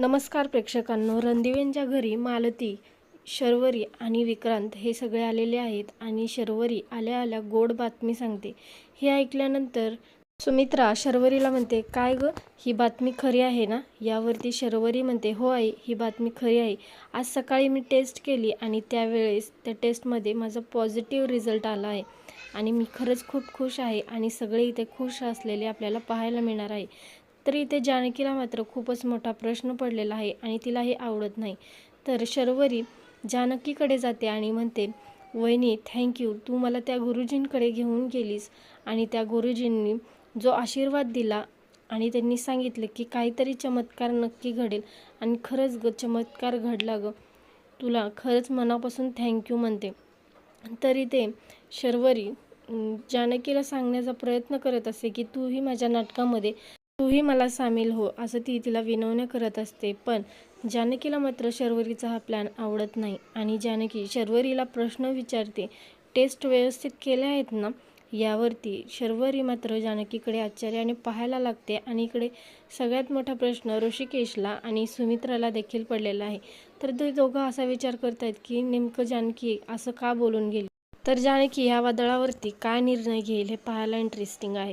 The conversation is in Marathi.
नमस्कार प्रेक्षकांनो रणदिवेंच्या घरी मालती शर्वरी आणि विक्रांत हे सगळे आलेले आहेत आणि शर्वरी आल्या आल्या गोड बातमी सांगते. हे ऐकल्यानंतर सुमित्रा शर्वरीला म्हणते काय ग? ही बातमी खरी आहे ना? यावरती शर्वरी म्हणते हो आई ही बातमी खरी आहे. आज सकाळी मी टेस्ट केली आणि त्यावेळेस त्या टेस्टमध्ये माझा पॉझिटिव्ह रिझल्ट आला आहे. आणि मी खरंच खूप खुश आहे आणि सगळे इथे खुश असलेले आपल्याला पाहायला मिळणार आहे. तर इथे जानकीला मात्र खूपच मोठा प्रश्न पडलेला आहे आणि तिला हे आवडत नाही. तर शर्वरी जानकीकडे जाते आणि म्हणते वहिनी थँक्यू तू मला त्या गुरुजींकडे घेऊन गेलीस आणि त्या गुरुजींनी जो आशीर्वाद दिला आणि त्यांनी सांगितलं की काहीतरी चमत्कार नक्की घडेल आणि खरंच ग चमत्कार घडला ग. तुला खरंच मनापासून थँक्यू म्हणते. तरी ते शर्वरी जानकीला सांगण्याचा प्रयत्न करत असे की तूही माझ्या नाटकामध्ये तूही मला सामील हो असं ती तिला विनवण्या करत असते. पण जानकीला मात्र शर्वरीचा हा प्लॅन आवडत नाही आणि जानकी शर्वरीला प्रश्न विचारते टेस्ट व्यवस्थित केले आहेत ना? यावरती शर्वरी मात्र जानकीकडे आश्चर्याने पाहायला लागते आणि इकडे सगळ्यात मोठा प्रश्न ऋषिकेशला आणि सुमित्राला देखील पडलेला आहे. तर ते दोघं असा विचार करत आहेत की नेमकं जानकी असं का बोलून गेली? तर जानकी ह्या वादळावरती काय निर्णय घेईल हे पाहायला इंटरेस्टिंग आहे.